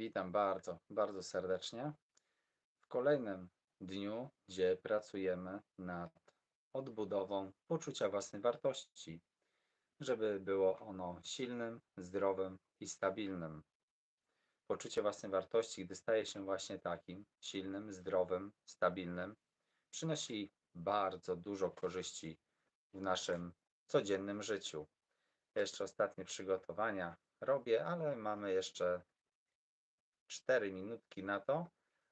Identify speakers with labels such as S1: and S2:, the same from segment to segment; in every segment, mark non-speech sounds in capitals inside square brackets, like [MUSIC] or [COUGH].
S1: Witam bardzo, bardzo serdecznie w kolejnym dniu, gdzie pracujemy nad odbudową poczucia własnej wartości, żeby było ono silnym, zdrowym i stabilnym. Poczucie własnej wartości, gdy staje się właśnie takim silnym, zdrowym, stabilnym, przynosi bardzo dużo korzyści w naszym codziennym życiu. Jeszcze ostatnie przygotowania robię, ale mamy jeszcze 4 minutki na to,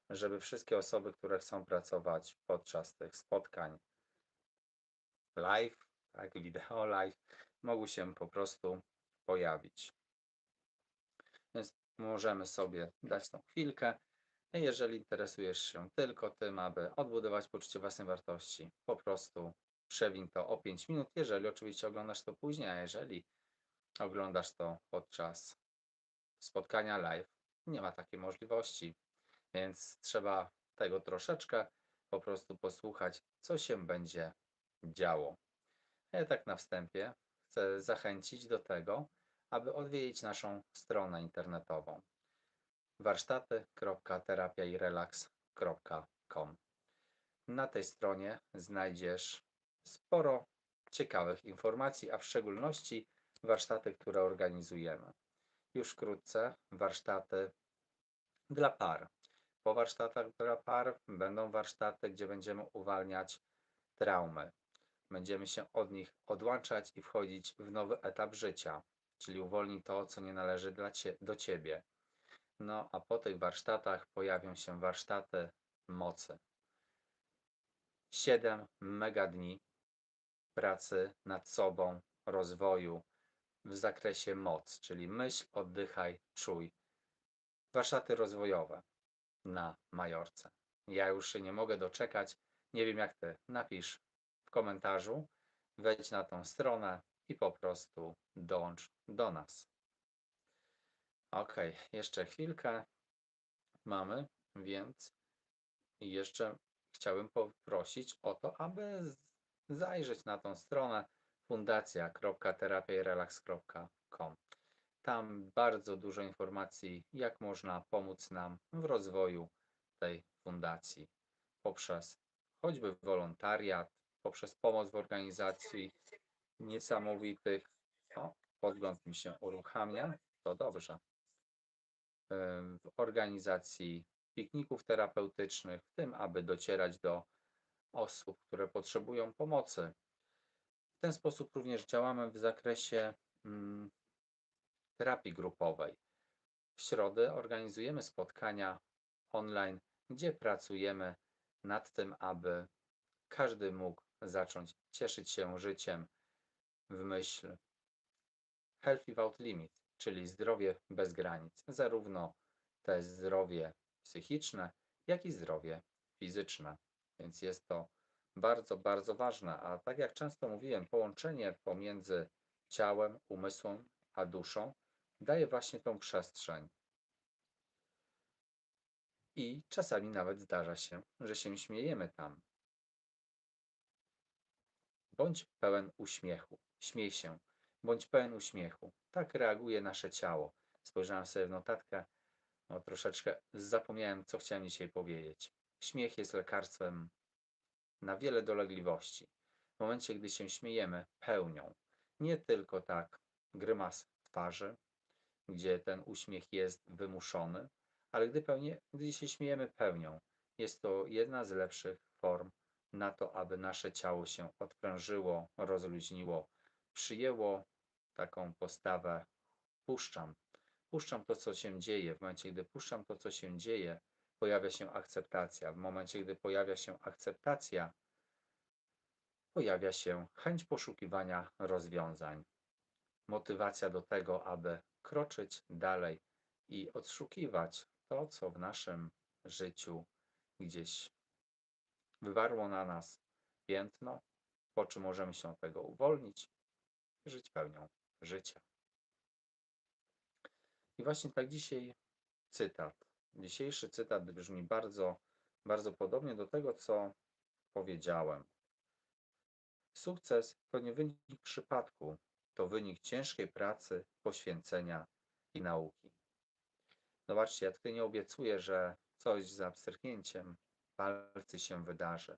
S1: żeby wszystkie osoby, które chcą pracować podczas tych spotkań live, tak, wideo live, mogły się po prostu pojawić. Więc możemy sobie dać tą chwilkę. Jeżeli interesujesz się tylko tym, aby odbudować poczucie własnej wartości, po prostu przewiń to o 5 minut, jeżeli oczywiście oglądasz to później, a jeżeli oglądasz to podczas spotkania live, nie ma takiej możliwości, więc trzeba tego troszeczkę po prostu posłuchać, co się będzie działo. Ja tak na wstępie chcę zachęcić do tego, aby odwiedzić naszą stronę internetową warsztaty.terapiairelax.com. Na tej stronie znajdziesz sporo ciekawych informacji, a w szczególności warsztaty, które organizujemy. Już wkrótce warsztaty dla par. Po warsztatach dla par będą warsztaty, gdzie będziemy uwalniać traumy. Będziemy się od nich odłączać i wchodzić w nowy etap życia, czyli uwolnij to, co nie należy cie, do ciebie. No a po tych warsztatach pojawią się warsztaty mocy. 7 mega dni pracy nad sobą, rozwoju w zakresie moc, czyli myśl, oddychaj, czuj. Warsztaty rozwojowe na Majorce. Ja już się nie mogę doczekać. Nie wiem jak ty. Napisz w komentarzu, wejdź na tą stronę i po prostu dołącz do nas. Ok, jeszcze chwilkę mamy, więc jeszcze chciałbym poprosić o to, aby zajrzeć na tą stronę fundacja.terapiairelax.com. Tam bardzo dużo informacji, jak można pomóc nam w rozwoju tej fundacji poprzez choćby wolontariat, poprzez pomoc w organizacji niesamowitych. O, podgląd mi się uruchamia, to dobrze. W organizacji pikników terapeutycznych, w tym, aby docierać do osób, które potrzebują pomocy. W ten sposób również działamy w zakresie mm, terapii grupowej. W środę organizujemy spotkania online, gdzie pracujemy nad tym, aby każdy mógł zacząć cieszyć się życiem w myśl Health Without Limit, czyli zdrowie bez granic. Zarówno te zdrowie psychiczne, jak i zdrowie fizyczne. Więc jest to bardzo, bardzo ważne. A tak jak często mówiłem, połączenie pomiędzy ciałem, umysłem a duszą daje właśnie tą przestrzeń. I czasami nawet zdarza się, że się śmiejemy tam. Bądź pełen uśmiechu. Śmiej się. Bądź pełen uśmiechu. Tak reaguje nasze ciało. Spojrzałem sobie w notatkę. No, troszeczkę zapomniałem, co chciałem dzisiaj powiedzieć. Śmiech jest lekarstwem na wiele dolegliwości. W momencie, gdy się śmiejemy pełnią, nie tylko tak grymas twarzy, gdzie ten uśmiech jest wymuszony, ale gdy, pełnie, gdy się śmiejemy pełnią, jest to jedna z lepszych form na to, aby nasze ciało się odprężyło, rozluźniło, przyjęło taką postawę puszczam. Puszczam to, co się dzieje. W momencie, gdy puszczam to, co się dzieje, pojawia się akceptacja. W momencie, gdy pojawia się akceptacja, pojawia się chęć poszukiwania rozwiązań, motywacja do tego, aby kroczyć dalej i odszukiwać to, co w naszym życiu gdzieś wywarło na nas piętno, po czym możemy się od tego uwolnić i żyć pełnią życia. I właśnie tak dzisiaj cytat. Dzisiejszy cytat brzmi bardzo, bardzo podobnie do tego, co powiedziałem. Sukces to nie wynik przypadku, to wynik ciężkiej pracy, poświęcenia i nauki. Zobaczcie, ja tutaj nie obiecuję, że coś za pstryknięciem palcy się wydarzy.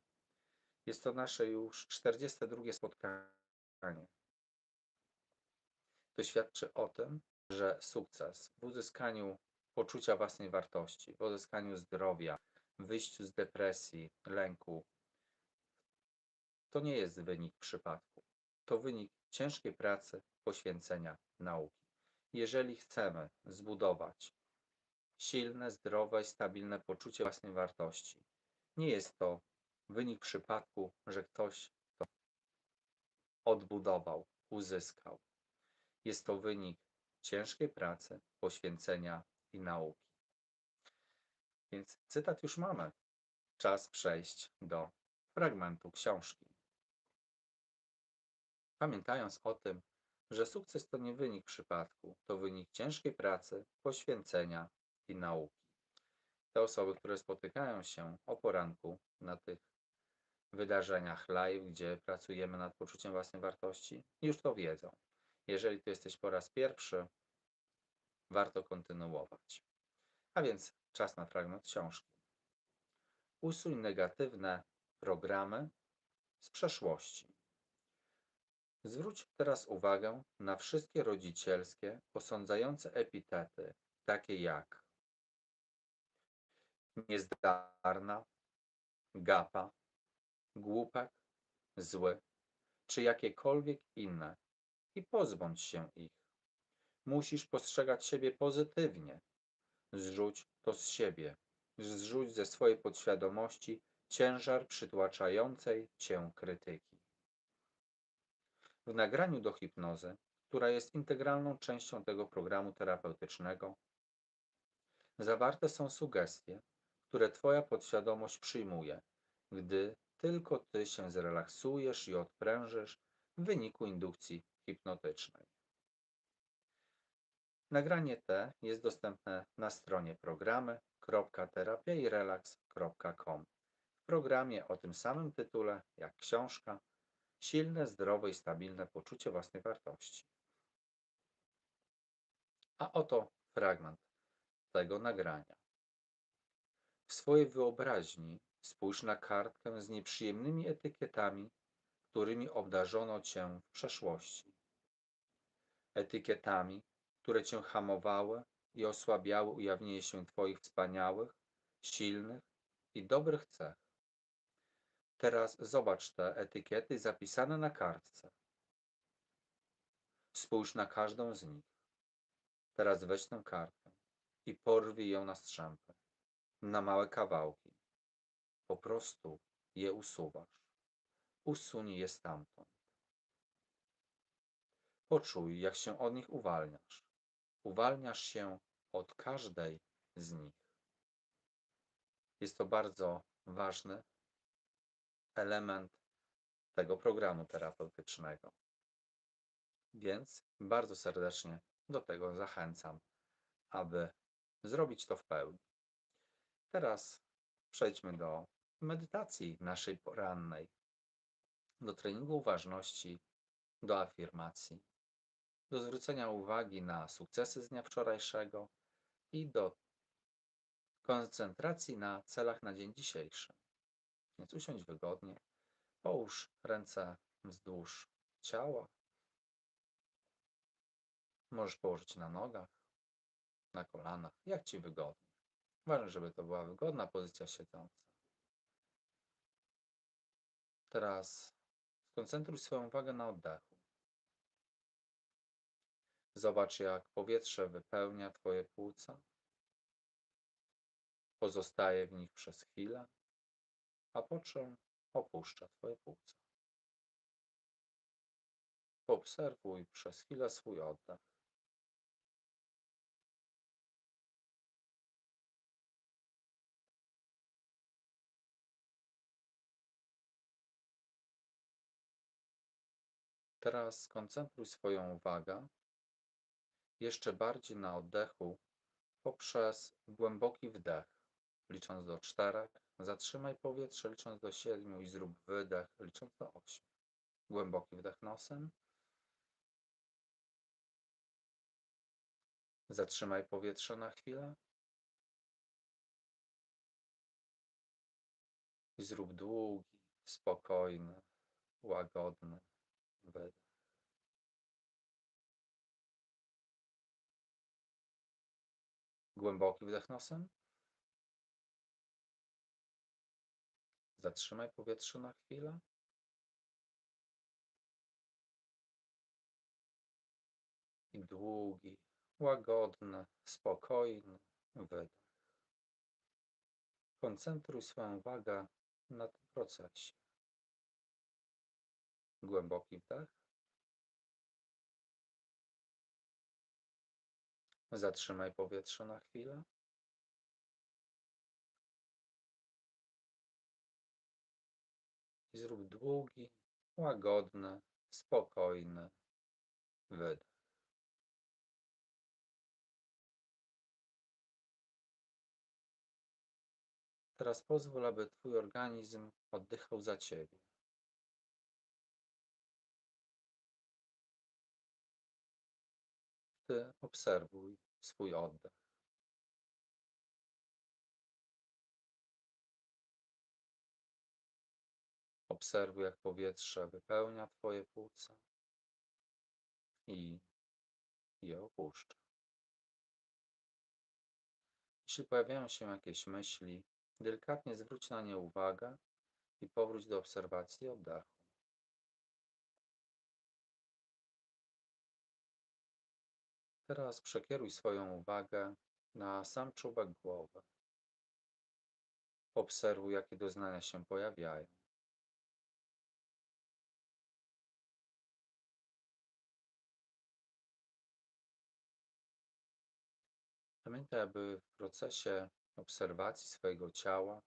S1: Jest to nasze już 42 spotkanie. To świadczy o tym, że sukces w uzyskaniu poczucia własnej wartości, w uzyskaniu zdrowia, wyjściu z depresji, lęku, to nie jest wynik przypadku. To wynik ciężkiej pracy, poświęcenia, nauki. Jeżeli chcemy zbudować silne, zdrowe i stabilne poczucie własnej wartości, nie jest to wynik przypadku, że ktoś to odbudował, uzyskał. Jest to wynik ciężkiej pracy, poświęcenia i nauki. Więc cytat już mamy. Czas przejść do fragmentu książki. Pamiętając o tym, że sukces to nie wynik przypadku, to wynik ciężkiej pracy, poświęcenia i nauki. Te osoby, które spotykają się o poranku na tych wydarzeniach live, gdzie pracujemy nad poczuciem własnej wartości, już to wiedzą. Jeżeli tu jesteś po raz pierwszy, warto kontynuować. A więc czas na fragment książki. Usuń negatywne programy z przeszłości. Zwróć teraz uwagę na wszystkie rodzicielskie, posądzające epitety, takie jak niezdarna, gapa, głupek, zły, czy jakiekolwiek inne i pozbądź się ich. Musisz postrzegać siebie pozytywnie. Zrzuć to z siebie. Zrzuć ze swojej podświadomości ciężar przytłaczającej cię krytyki. W nagraniu do hipnozy, która jest integralną częścią tego programu terapeutycznego, zawarte są sugestie, które Twoja podświadomość przyjmuje, gdy tylko Ty się zrelaksujesz i odprężysz w wyniku indukcji hipnotycznej. Nagranie te jest dostępne na stronie programy.terapiairelax.com. W programie o tym samym tytule jak książka Silne, zdrowe i stabilne poczucie własnej wartości. A oto fragment tego nagrania. W swojej wyobraźni spójrz na kartkę z nieprzyjemnymi etykietami, którymi obdarzono cię w przeszłości. Etykietami, które cię hamowały i osłabiały ujawnienie się Twoich wspaniałych, silnych i dobrych cech. Teraz zobacz te etykiety zapisane na kartce. Spójrz na każdą z nich. Teraz weź tę kartkę i porwij ją na strzępy, na małe kawałki. Po prostu je usuwasz. Usuń je stamtąd. Poczuj, jak się od nich uwalniasz. Uwalniasz się od każdej z nich. Jest to bardzo ważny element tego programu terapeutycznego. Więc bardzo serdecznie do tego zachęcam, aby zrobić to w pełni. Teraz przejdźmy do medytacji naszej porannej, do treningu uważności, do afirmacji, do zwrócenia uwagi na sukcesy z dnia wczorajszego i do koncentracji na celach na dzień dzisiejszy. Więc usiądź wygodnie, połóż ręce wzdłuż ciała. Możesz położyć na nogach, na kolanach, jak Ci wygodnie. Ważne, żeby to była wygodna pozycja siedząca. Teraz skoncentruj swoją uwagę na oddechu. Zobacz, jak powietrze wypełnia Twoje płuca. Pozostaje w nich przez chwilę, a po czym opuszcza Twoje płuca. Poobserwuj przez chwilę swój oddech. Teraz skoncentruj swoją uwagę jeszcze bardziej na oddechu poprzez głęboki wdech, licząc do czterech, zatrzymaj powietrze, licząc do siedmiu i zrób wydech, licząc do osiem. Głęboki wdech nosem. Zatrzymaj powietrze na chwilę. I zrób długi, spokojny, łagodny wydech. Głęboki wdech nosem. Zatrzymaj powietrze na chwilę. I długi, łagodny, spokojny wydech. Koncentruj swoją uwagę na tym procesie. Głęboki wdech. Zatrzymaj powietrze na chwilę. I zrób długi, łagodny, spokojny wydech. Teraz pozwól, aby Twój organizm oddychał za Ciebie. Obserwuj swój oddech. Obserwuj, jak powietrze wypełnia Twoje płuca i je opuszcza. Jeśli pojawiają się jakieś myśli, delikatnie zwróć na nie uwagę i powróć do obserwacji oddechu. Teraz przekieruj swoją uwagę na sam czubek głowy. Obserwuj, jakie doznania się pojawiają. Pamiętaj, aby w procesie obserwacji swojego ciała,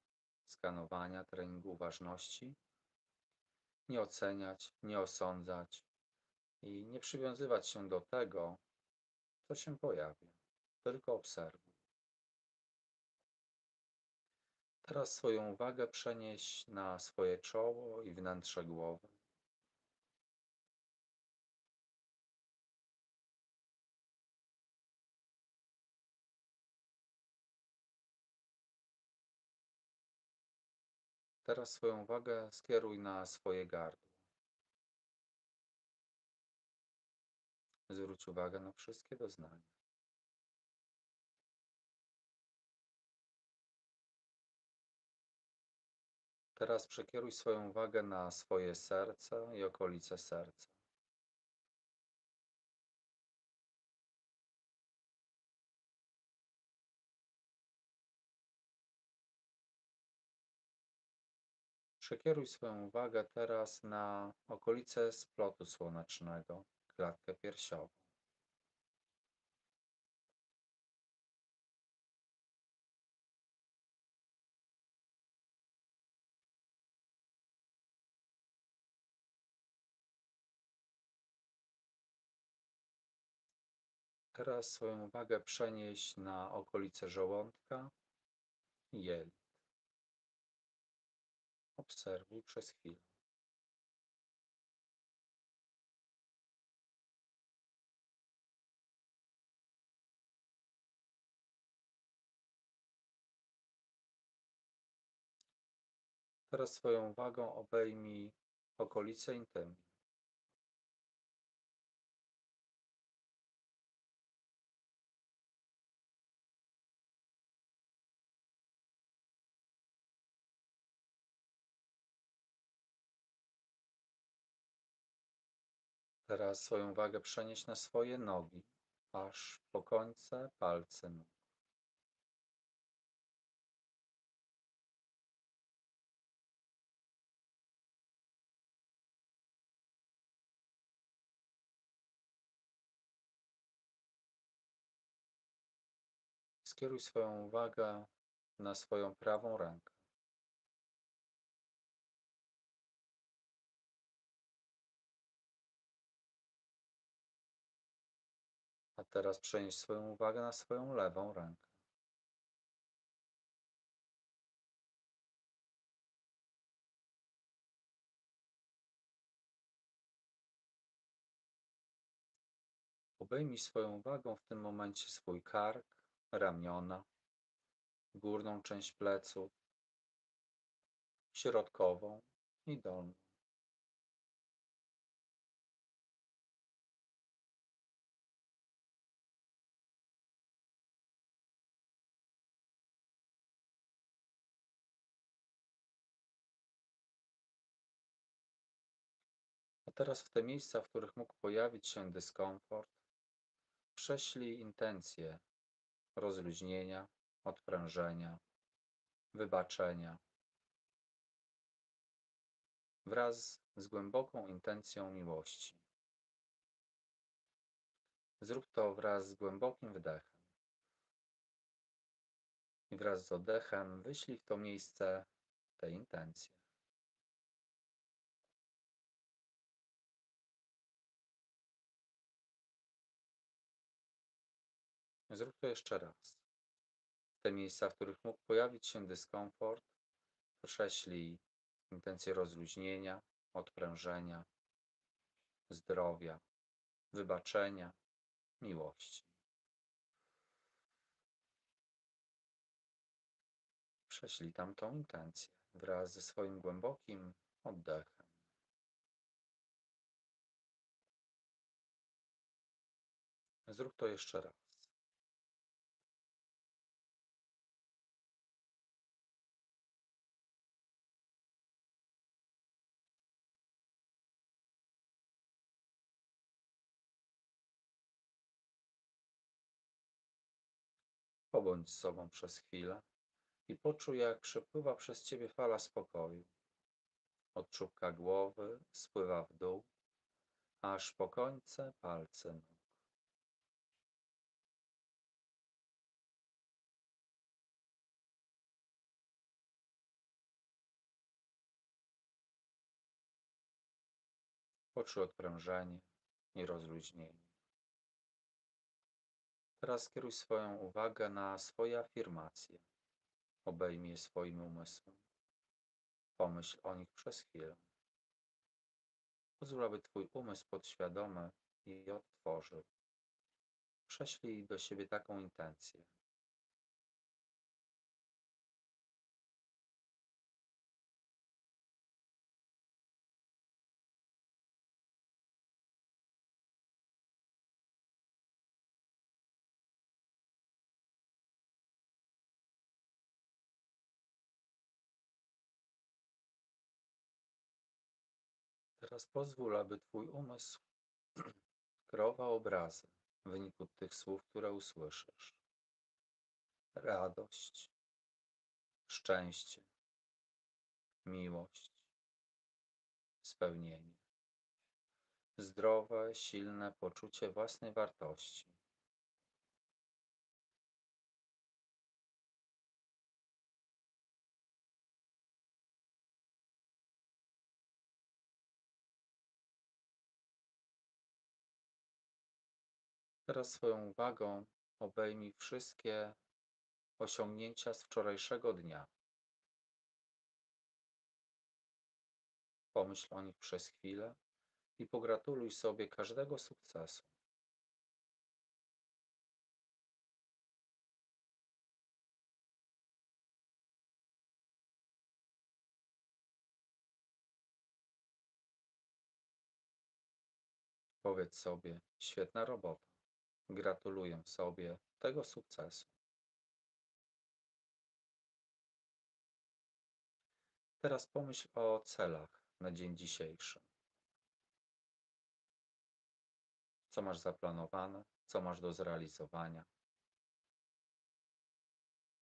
S1: skanowania, treningu uważności, nie oceniać, nie osądzać i nie przywiązywać się do tego, co się pojawia, tylko obserwuj. Teraz swoją uwagę przenieś na swoje czoło i wnętrze głowy. Teraz swoją uwagę skieruj na swoje gardło. Zwróć uwagę na wszystkie doznania. Teraz przekieruj swoją uwagę na swoje serce i okolice serca. Przekieruj swoją uwagę teraz na okolice splotu słonecznego, klatkę piersiową. Teraz swoją uwagę przenieś na okolice żołądka i jelit. Obserwuj przez chwilę. Teraz swoją uwagą obejmij okolice intymu. Teraz swoją uwagę przenieś na swoje nogi, aż po końce palce nóg. Skieruj swoją uwagę na swoją prawą rękę. A teraz przenieś swoją uwagę na swoją lewą rękę. Obejmij swoją uwagą w tym momencie swój kark, ramiona, górną część pleców, środkową i dolną. A teraz w te miejsca, w których mógł pojawić się dyskomfort, prześlij intencje rozluźnienia, odprężenia, wybaczenia wraz z głęboką intencją miłości. Zrób to wraz z głębokim wdechem. I wraz z oddechem wyślij w to miejsce te intencje. Zrób to jeszcze raz. Te miejsca, w których mógł pojawić się dyskomfort, prześlij intencje rozluźnienia, odprężenia, zdrowia, wybaczenia, miłości. Prześlij tam tą intencję wraz ze swoim głębokim oddechem. Zrób to jeszcze raz. Pobądź z sobą przez chwilę i poczuj, jak przepływa przez ciebie fala spokoju. Od czubka głowy spływa w dół, aż po końce palce nóg. Poczuj odprężenie i rozluźnienie. Teraz skieruj swoją uwagę na swoje afirmacje. Obejmij je swoim umysłem. Pomyśl o nich przez chwilę. Pozwól, aby Twój umysł podświadomy je odtworzył. Prześlij do siebie taką intencję. Teraz pozwól, aby Twój umysł [CLEARS THROAT] kreował obrazy w wyniku tych słów, które usłyszysz. Radość, szczęście, miłość, spełnienie, zdrowe, silne poczucie własnej wartości. Teraz swoją uwagą obejmij wszystkie osiągnięcia z wczorajszego dnia. Pomyśl o nich przez chwilę i pogratuluj sobie każdego sukcesu. Powiedz sobie: Świetna robota. Gratuluję sobie tego sukcesu. Teraz pomyśl o celach na dzień dzisiejszy. Co masz zaplanowane, co masz do zrealizowania.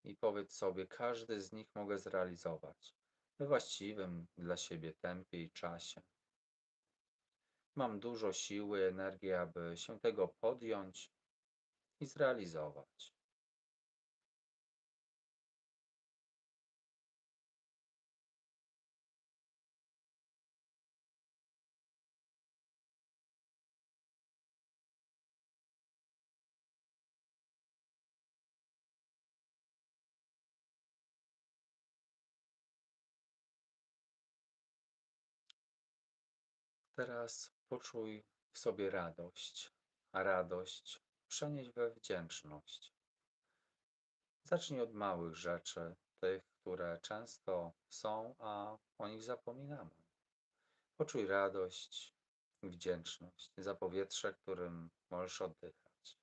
S1: I powiedz sobie, każdy z nich mogę zrealizować we właściwym dla siebie tempie i czasie. Mam dużo siły, energii, aby się tego podjąć i zrealizować. Teraz poczuj w sobie radość, a radość przenieść we wdzięczność. Zacznij od małych rzeczy, tych, które często są, a o nich zapominamy. Poczuj radość, wdzięczność za powietrze, którym możesz oddychać.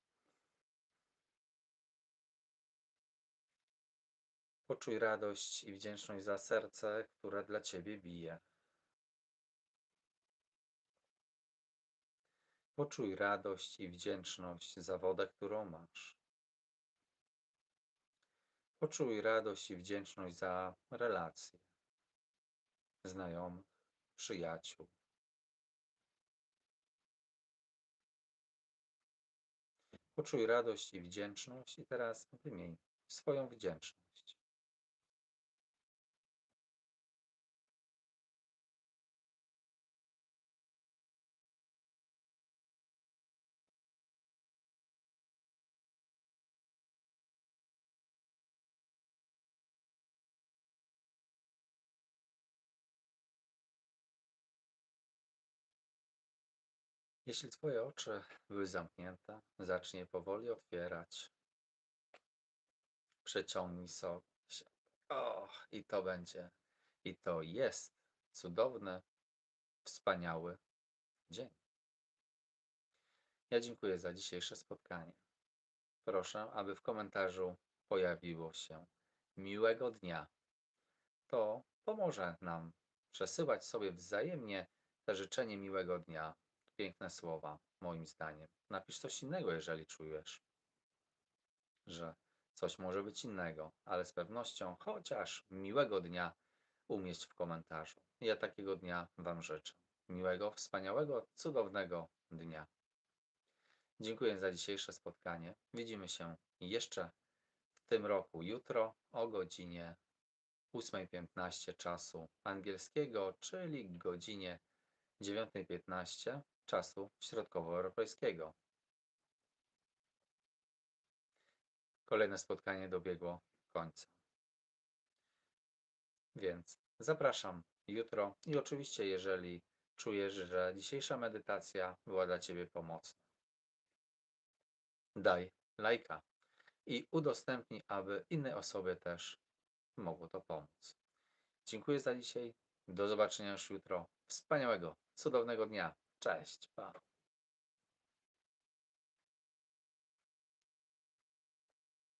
S1: Poczuj radość i wdzięczność za serce, które dla Ciebie bije. Poczuj radość i wdzięczność za wodę, którą masz. Poczuj radość i wdzięczność za relacje, znajomych, przyjaciół. Poczuj radość i wdzięczność i teraz wymień swoją wdzięczność. Jeśli Twoje oczy były zamknięte, zacznij powoli otwierać. Przeciągnij się. O, i to będzie, i to jest cudowny, wspaniały dzień. Ja dziękuję za dzisiejsze spotkanie. Proszę, aby w komentarzu pojawiło się miłego dnia. To pomoże nam przesyłać sobie wzajemnie te życzenie miłego dnia piękne słowa, moim zdaniem. Napisz coś innego, jeżeli czujesz, że coś może być innego, ale z pewnością chociaż miłego dnia umieść w komentarzu. Ja takiego dnia Wam życzę. Miłego, wspaniałego, cudownego dnia. Dziękuję za dzisiejsze spotkanie. Widzimy się jeszcze w tym roku jutro o godzinie 8.15 czasu angielskiego, czyli godzinie 9.15 czasu środkowoeuropejskiego. Kolejne spotkanie dobiegło końca. Więc zapraszam jutro i oczywiście, jeżeli czujesz, że dzisiejsza medytacja była dla Ciebie pomocna, daj lajka i udostępnij, aby inne osoby też mogło to pomóc. Dziękuję za dzisiaj. Do zobaczenia już jutro. Wspaniałego, cudownego dnia. Cześć. Pa.